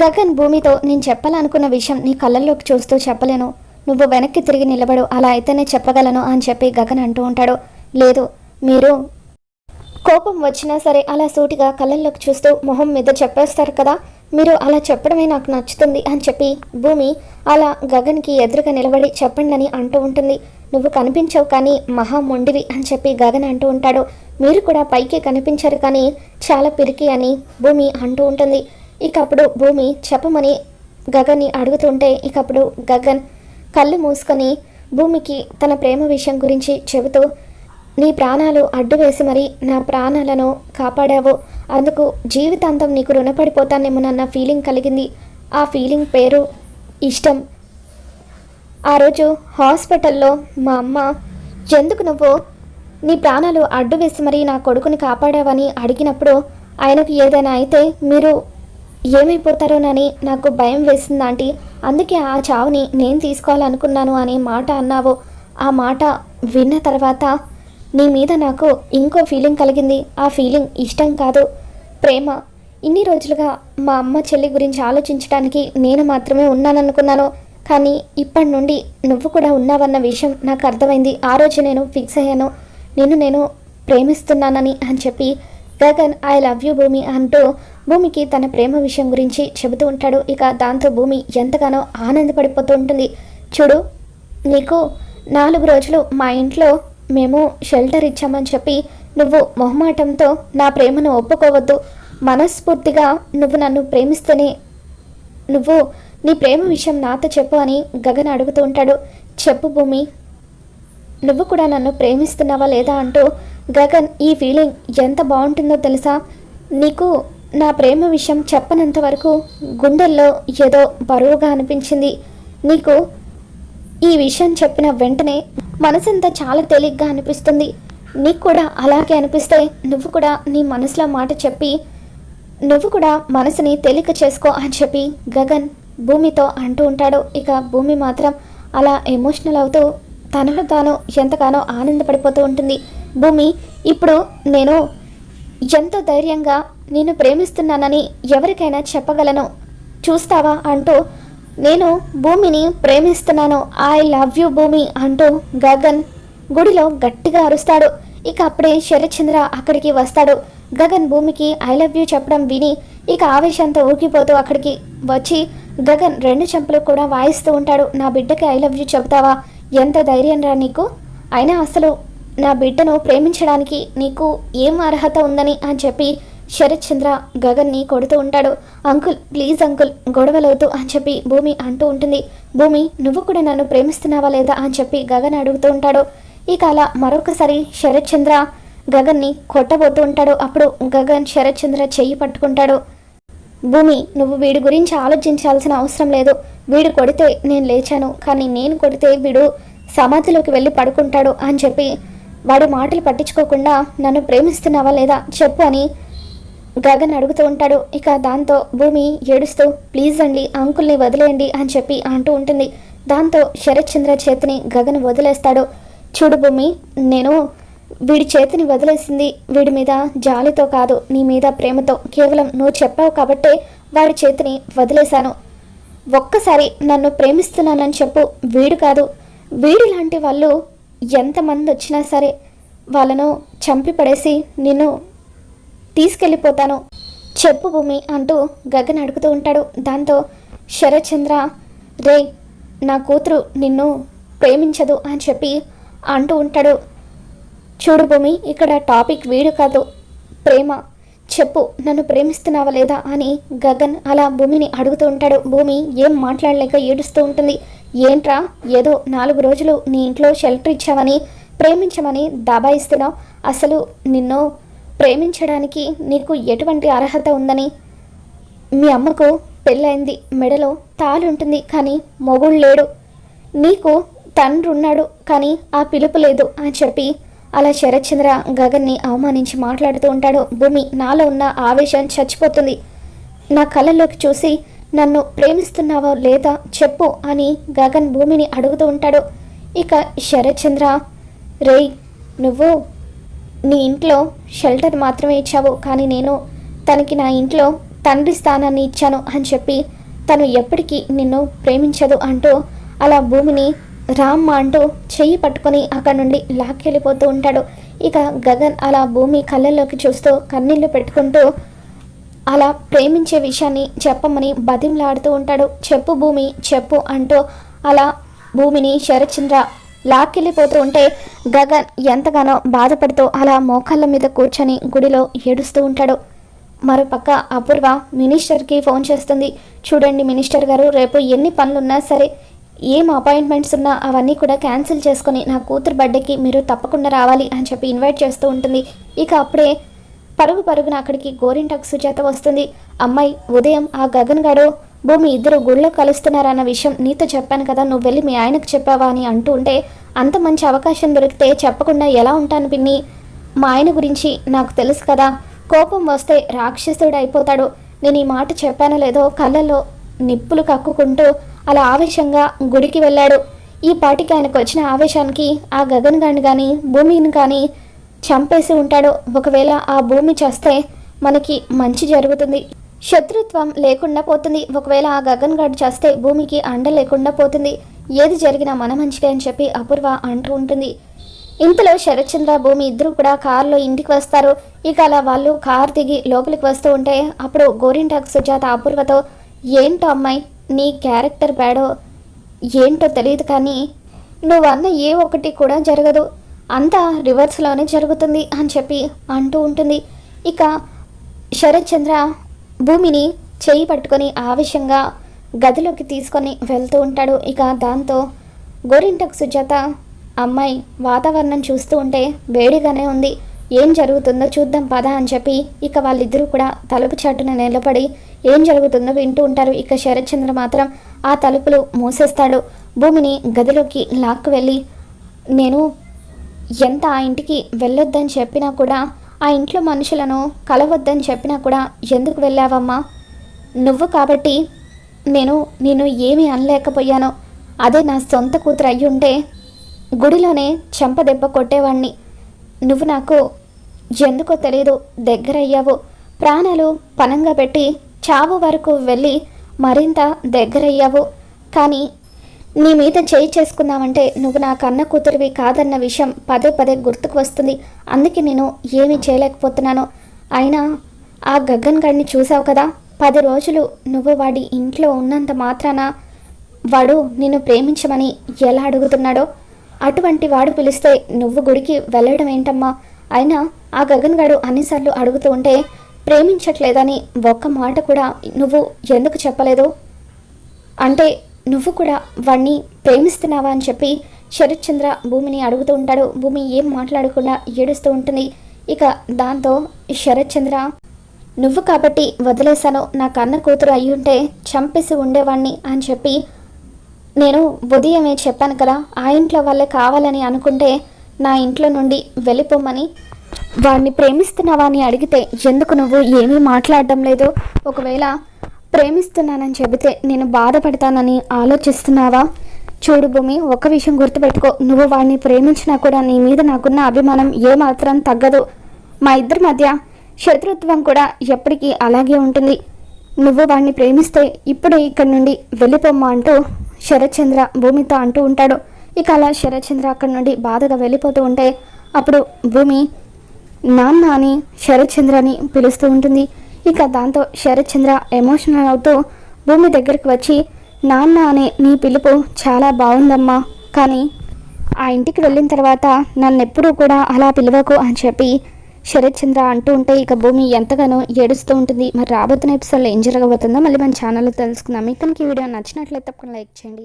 గగన్ భూమితో నేను చెప్పాలనుకున్న విషయం నీ కళ్ళల్లోకి చూస్తూ చెప్పలేను. నువ్వు వెనక్కి తిరిగి నిలబడు అలా అయితేనే చెప్పగలను అని చెప్పి గగన్ అంటూ ఉంటాడు. లేదు మీరు కోపం వచ్చినా సరే అలా సూటిగా కళ్ళల్లోకి చూస్తూ మొహం మీద చెప్పేస్తారు కదా మీరు అలా చెప్పడమే నాకు నచ్చుతుంది అని చెప్పి భూమి అలా గగన్కి ఎదురుగా నిలబడి చెప్పండి అని అంటూ ఉంటుంది. నువ్వు కనిపించవు కానీ మహా మొండివి అని చెప్పి గగన్ అంటూ ఉంటాడు. మీరు కూడా పైకి కనిపించరు కానీ చాలా పిరికి అని భూమి అంటూ ఉంటుంది. ఇక అప్పుడు భూమి చెప్పమని గగన్ని అడుగుతుంటే ఇక అప్పుడు గగన్ కళ్ళు మూసుకొని భూమికి తన ప్రేమ విషయం గురించి చెబుతూ నీ ప్రాణాలు అడ్డు వేసి మరి నా ప్రాణాలను కాపాడావు. అందుకు జీవితాంతం నీకు రుణపడిపోతానేమోనన్న ఫీలింగ్ కలిగింది. ఆ ఫీలింగ్ పేరు ఇష్టం. ఆ రోజు హాస్పిటల్లో మా అమ్మ ఎందుకు నువ్వు నీ ప్రాణాలు అడ్డు వేసి మరి నా కొడుకుని కాపాడావని అడిగినప్పుడు ఆయనకు ఏదైనా అయితే మీరు ఏమైపోతారోనని నాకు భయం వేసింది ఆంటీ. అందుకే ఆ చావుని నేను తీసుకోవాలనుకున్నాను అనే మాట అన్నావు. ఆ మాట విన్న తర్వాత నీ మీద నాకు ఇంకో ఫీలింగ్ కలిగింది. ఆ ఫీలింగ్ ఇష్టం కాదు ప్రేమ. ఇన్ని రోజులుగా మా అమ్మ చెల్లి గురించి ఆలోచించడానికి నేను మాత్రమే ఉన్నాననుకున్నాను. కానీ ఇప్పటి నుండి నువ్వు కూడా ఉన్నావన్న విషయం నాకు అర్థమైంది. ఆ రోజు నేను ఫిక్స్ అయ్యాను. నిన్ను నేను ప్రేమిస్తున్నానని అని చెప్పి గగన్ ఐ లవ్ యూ భూమి అంటూ భూమికి తన ప్రేమ విషయం గురించి చెబుతూ ఉంటాడు. ఇక దాంతో భూమి ఎంతగానో ఆనందపడిపోతూ ఉంటుంది. చూడు నీకు నాలుగు రోజులు మా ఇంట్లో మేము షెల్టర్ ఇచ్చామని చెప్పి నువ్వు మొహమాటంతో నా ప్రేమను ఒప్పుకోవద్దు. మనస్ఫూర్తిగా నువ్వు నన్ను ప్రేమిస్తేనే నువ్వు నీ ప్రేమ విషయం నాతో చెప్పు అని గగన్ అడుగుతూ ఉంటాడు. చెప్పు భూమి నువ్వు కూడా నన్ను ప్రేమిస్తున్నావా లేదా అంటూ గగన్ ఈ ఫీలింగ్ ఎంత బాగుంటుందో తెలుసా? నీకు నా ప్రేమ విషయం చెప్పనంత వరకు గుండెల్లో ఏదో బరువుగా అనిపించింది. నీకు ఈ విషయం చెప్పిన వెంటనే మనసంతా చాలా తేలిగ్గా అనిపిస్తుంది. నీకు కూడా అలాగే అనిపిస్తే నువ్వు కూడా నీ మనసులో మాట చెప్పి నువ్వు కూడా మనసుని తేలిక చేసుకో అని చెప్పి గగన్ భూమితో అంటూ ఉంటాడు. ఇక భూమి మాత్రం అలా ఎమోషనల్ అవుతూ తనను తాను ఎంతగానో ఆనందపడిపోతూ ఉంటుంది. భూమి ఇప్పుడు నేను ఎంతో ధైర్యంగా నేను ప్రేమిస్తున్నానని ఎవరికైనా చెప్పగలను. చూస్తావా అంటూ నేను భూమిని ప్రేమిస్తున్నాను. ఐ లవ్ యూ భూమి అంటూ గగన్ గుడిలో గట్టిగా అరుస్తాడు. ఇక అప్పుడే శరత్చంద్ర అక్కడికి వస్తాడు. గగన్ భూమికి ఐ లవ్ యూ చెప్పడం విని ఇక ఆవేశంతో ఊగిపోతూ అక్కడికి వచ్చి గగన్ రెండు చెంపలు కూడా వాయిస్తూ ఉంటాడు. నా బిడ్డకి ఐ లవ్ యూ చెబుతావా? ఎంత ధైర్యం రా నీకు? అయినా అసలు నా బిడ్డను ప్రేమించడానికి నీకు ఏం అర్హత ఉందని అని చెప్పి శరత్ చంద్ర గగన్ని కొడుతూ ఉంటాడు. అంకుల్ ప్లీజ్ అంకుల్ గొడవలవుతూ అని చెప్పి భూమి అంటూ ఉంటుంది. భూమి నువ్వు కూడా నన్ను ప్రేమిస్తున్నావా లేదా అని చెప్పి గగన్ అడుగుతూ ఉంటాడు. ఇక అలా మరొకసారి శరత్ చంద్ర గగన్ని కొట్టబోతూ ఉంటాడు. అప్పుడు గగన్ శరత్ చంద్ర చెయ్యి పట్టుకుంటాడు. భూమి నువ్వు వీడి గురించి ఆలోచించాల్సిన అవసరం లేదు. వీడు కొడితే నేను లేచాను. కానీ నేను కొడితే వీడు సమాధిలోకి వెళ్ళి పడుకుంటాడు అని చెప్పి వాడి మాటలు పట్టించుకోకుండా నన్ను ప్రేమిస్తున్నావా లేదా? చెప్పు అని గగన్ అడుగుతూ ఉంటాడు ఇక దాంతో భూమి ఏడుస్తూ ప్లీజ్ అండి అంకుల్ని వదిలేయండి అని చెప్పి అంటూ ఉంటుంది. దాంతో శరత్ చంద్ర చేతిని గగన్ వదిలేస్తాడు. చూడు భూమి నేను వీడి చేతిని వదిలేసింది వీడి మీద జాలితో కాదు నీ మీద ప్రేమతో. కేవలం నువ్వు చెప్పావు కాబట్టే వాడి చేతిని వదిలేశాను. ఒక్కసారి నన్ను ప్రేమిస్తున్నానని చెప్పు వీడు కాదు. వీడి లాంటి వాళ్ళు ఎంతమంది వచ్చినా సరే వాళ్ళను చంపి పడేసి నిన్ను తీసుకెళ్ళిపోతాను. చెప్పు భూమి అంటూ గగన్ అడుగుతూ ఉంటాడు. దాంతో శరత్చంద్ర రే నా కూతురు నిన్ను ప్రేమించదు అని చెప్పి అంటూ ఉంటాడు. చూడు భూమి ఇక్కడ టాపిక్ వీడు కాదు. ప్రేమ. చెప్పు నన్ను ప్రేమిస్తున్నావా లేదా అని గగన్ అలా భూమిని అడుగుతూ ఉంటాడు. భూమి ఏం మాట్లాడలేక ఏడుస్తూ ఉంటుంది. ఏంట్రా ఏదో నాలుగు రోజులు నీ ఇంట్లో షెల్టర్ ఇచ్చావని ప్రేమించమని దాబాయిస్తున్నావు అసలు నిన్ను ప్రేమించడానికి నీకు ఎటువంటి అర్హత ఉందని? మీ అమ్మకు పెళ్ళైంది మెడలో తాలుంటుంది కానీ మొగుడు లేడు. నీకు తండ్రి ఉన్నాడు కానీ ఆ పిలుపు లేదు అని చెప్పి అలా శరత్చంద్ర గగన్ని అవమానించి మాట్లాడుతూ ఉంటాడు. భూమి నాలో ఉన్న ఆవేశం చచ్చిపోతుంది. నా కళ్ళలోకి చూసి నన్ను ప్రేమిస్తున్నావో లేదా చెప్పు అని గగన్ భూమిని అడుగుతూ ఉంటాడు. ఇక శరత్చంద్ర రేయ్ నువ్వు నీ ఇంట్లో షెల్టర్ మాత్రమే ఇచ్చావు కానీ నేను తనకి నా ఇంట్లో తండ్రి స్థానాన్ని ఇచ్చాను అని చెప్పి తను ఎప్పటికీ నిన్ను ప్రేమించదు అంటూ అలా భూమిని రామ్మ అంటూ చెయ్యి పట్టుకొని అక్కడ నుండి లాక్కెళ్ళిపోతూ ఉంటాడు. ఇక గగన్ అలా భూమి కళ్ళల్లోకి చూస్తూ కన్నీళ్ళు పెట్టుకుంటూ అలా ప్రేమించే విషయాన్ని చెప్పమని బతిమలాడుతూ ఉంటాడు. చెప్పు భూమి చెప్పు అంటూ అలా భూమిని శరచంద్ర లాక్కెళ్ళిపోతూ ఉంటే గగన్ ఎంతగానో బాధపడుతూ అలా మోకాళ్ళ మీద కూర్చొని గుడిలో ఏడుస్తూ ఉంటాడు. మరోపక్క అపూర్వ మినిస్టర్కి ఫోన్ చేస్తుంది. చూడండి మినిస్టర్ గారు రేపు ఎన్ని పనులున్నా సరే ఏం అపాయింట్మెంట్స్ ఉన్నా అవన్నీ కూడా క్యాన్సిల్ చేసుకొని నా కూతురు బర్త్డేకి మీరు తప్పకుండా రావాలి అని చెప్పి ఇన్వైట్ చేస్తూ ఉంటుంది. ఇక అప్పుడే పరుగు పరుగున అక్కడికి గోరింటాకు సుజాత వస్తుంది. అమ్మాయి ఉదయం ఆ గగన్ గారు భూమి ఇద్దరు గుళ్ళో కలుస్తున్నారన్న విషయం నీతో చెప్పాను కదా నువ్వు వెళ్ళి మీ ఆయనకు చెప్పావా అని అంటూ ఉంటే అంత మంచి అవకాశం దొరికితే చెప్పకుండా ఎలా ఉంటాను పిన్ని? మా ఆయన గురించి నాకు తెలుసు కదా. కోపం వస్తే రాక్షసుడు అయిపోతాడు. నేను ఈ మాట చెప్పానో లేదో కళ్ళల్లో నిప్పులు కక్కుకుంటూ అలా ఆవేశంగా గుడికి వెళ్ళాడు. ఈ పాటికి ఆయనకు వచ్చిన ఆవేశానికి ఆ గగన్ గాని కానీ భూమిని కానీ చంపేసి ఉంటాడు. ఒకవేళ ఆ భూమి చేస్తే మనకి మంచి జరుగుతుంది. శత్రుత్వం లేకుండా పోతుంది. ఒకవేళ ఆ గగన్ గడ్ చేస్తే భూమికి అండ లేకుండా పోతుంది. ఏది జరిగినా మన మంచిగా అని చెప్పి అపూర్వ అంటూ ఉంటుంది. ఇంతలో శరత్చంద్ర భూమి ఇద్దరు కూడా కారులో ఇంటికి వస్తారు. ఇక అలా వాళ్ళు కార్ దిగి లోపలికి వస్తూ ఉంటే అప్పుడు గోరింటాకు సుజాత అపూర్వతో ఏంటో అమ్మాయి నీ క్యారెక్టర్ బ్యాడో? ఏంటో తెలియదు కానీ నువ్వు అన్న ఏ ఒకటి కూడా జరగదు. అంతా రివర్స్లోనే జరుగుతుంది అని చెప్పి అంటూ ఉంటుంది. ఇక శరత్ చంద్ర భూమిని చేయి పట్టుకొని ఆవేశంగా గదిలోకి తీసుకొని వెళ్తూ ఉంటాడు. ఇక దాంతో గోరింటకు సుజాత అమ్మాయి వాతావరణం చూస్తూ ఉంటే వేడిగానే ఉంది. ఏం జరుగుతుందో చూద్దాం పద అని చెప్పి ఇక వాళ్ళిద్దరూ కూడా తలుపు చాటున నిలబడి ఏం జరుగుతుందో వింటూ ఉంటారు. ఇక శరత్చంద్ర మాత్రం ఆ తలుపులు మూసేస్తాడు. భూమిని గదిలోకి లాక్కు వెళ్ళి నేను ఎంత ఆ ఇంటికి వెళ్ళొద్దని చెప్పినా కూడా ఆ ఇంట్లో మనుషులను కలవద్దని చెప్పినా కూడా ఎందుకు వెళ్ళావమ్మా? నువ్వు కాబట్టి నేను నేను ఏమీ అనలేకపోయాను. అదే నా సొంత కూతురు అయ్యుంటే గుడిలోనే చెంప దెబ్బ కొట్టేవాణ్ణి. నువ్వు నాకు ఎందుకో తెలియదు దగ్గరయ్యావు ప్రాణాలు పనంగా పెట్టి చావు వరకు వెళ్ళి మరింత దగ్గరయ్యావు కానీ నీ మీద చేయి చేసుకుందామంటే నువ్వు నా కన్న కూతురివి కాదన్న విషయం పదే పదే గుర్తుకు వస్తుంది. అందుకే నేను ఏమీ చేయలేకపోతున్నాను. అయినా ఆ గగ్గన్ గారిని చూసావు కదా? పది రోజులు నువ్వు వాడి ఇంట్లో ఉన్నంత మాత్రాన వాడు నిన్ను ప్రేమించమని ఎలా అడుగుతున్నాడో? అటువంటి వాడు పిలిస్తే నువ్వు గుడికి వెళ్ళడం ఏంటమ్మా? అయినా ఆ గగన్ గారు అన్నిసార్లు అడుగుతూ ఉంటే ప్రేమించట్లేదని ఒక్క మాట కూడా నువ్వు ఎందుకు చెప్పలేదు? అంటే నువ్వు కూడా వాణ్ణి ప్రేమిస్తున్నావా అని చెప్పి శరత్ చంద్ర భూమిని అడుగుతూ ఉంటాడు. భూమి ఏం మాట్లాడకుండా ఏడుస్తూ ఉంటుంది. ఇక దాంతో శరత్చంద్ర నువ్వు కాబట్టి వదిలేశాను. నా కన్న కూతురు అయి ఉంటే చంపేసి ఉండేవాణ్ణి అని చెప్పి నేను ఉదయమే చెప్పాను కదా ఆ ఇంట్లో వాళ్ళే కావాలని అనుకుంటే నా ఇంట్లో నుండి వెళ్ళిపోమని. వాడిని ప్రేమిస్తున్నావా అని అడిగితే ఎందుకు నువ్వు ఏమీ మాట్లాడడం లేదు? ఒకవేళ ప్రేమిస్తున్నానని చెబితే నేను బాధపడతానని ఆలోచిస్తున్నావా? చూడు భూమి ఒక విషయం గుర్తుపెట్టుకో. నువ్వు వాడిని ప్రేమించినా కూడా నీ మీద నాకున్న అభిమానం ఏమాత్రం తగ్గదు. మా ఇద్దరి మధ్య శత్రుత్వం కూడా ఎప్పటికీ అలాగే ఉంటుంది. నువ్వు వాడిని ప్రేమిస్తే ఇప్పుడే ఇక్కడి నుండి వెళ్ళిపోమ్మా అంటూ శరత్చంద్ర భూమితో అంటూ ఉంటాడు. ఇక అలా శరత్చంద్ర అక్కడి నుండి బాధగా వెళ్ళిపోతూ ఉంటే అప్పుడు భూమి నాన్న అని శరత్చంద్ర అని పిలుస్తూ ఉంటుంది. ఇక దాంతో శరత్చంద్ర ఎమోషనల్ అవుతూ భూమి దగ్గరికి వచ్చి నాన్న అనే నీ పిలుపు చాలా బాగుందమ్మా కానీ ఆ ఇంటికి వెళ్ళిన తర్వాత నన్నెప్పుడూ కూడా అలా పిలవకు అని చెప్పి శరత్చంద్ర అంటూ ఉంటే ఇక భూమి ఎంతగానో ఏడుస్తూ ఉంటుంది. మరి రాబోతున్న ఎపిసోడ్లో ఏం జరగబోతుందో మళ్ళీ మన ఛానల్లో తెలుసుకుందాం. మీకు కనుక ఈ వీడియో నచ్చినట్లయితే తప్పకుండా లైక్ చేయండి.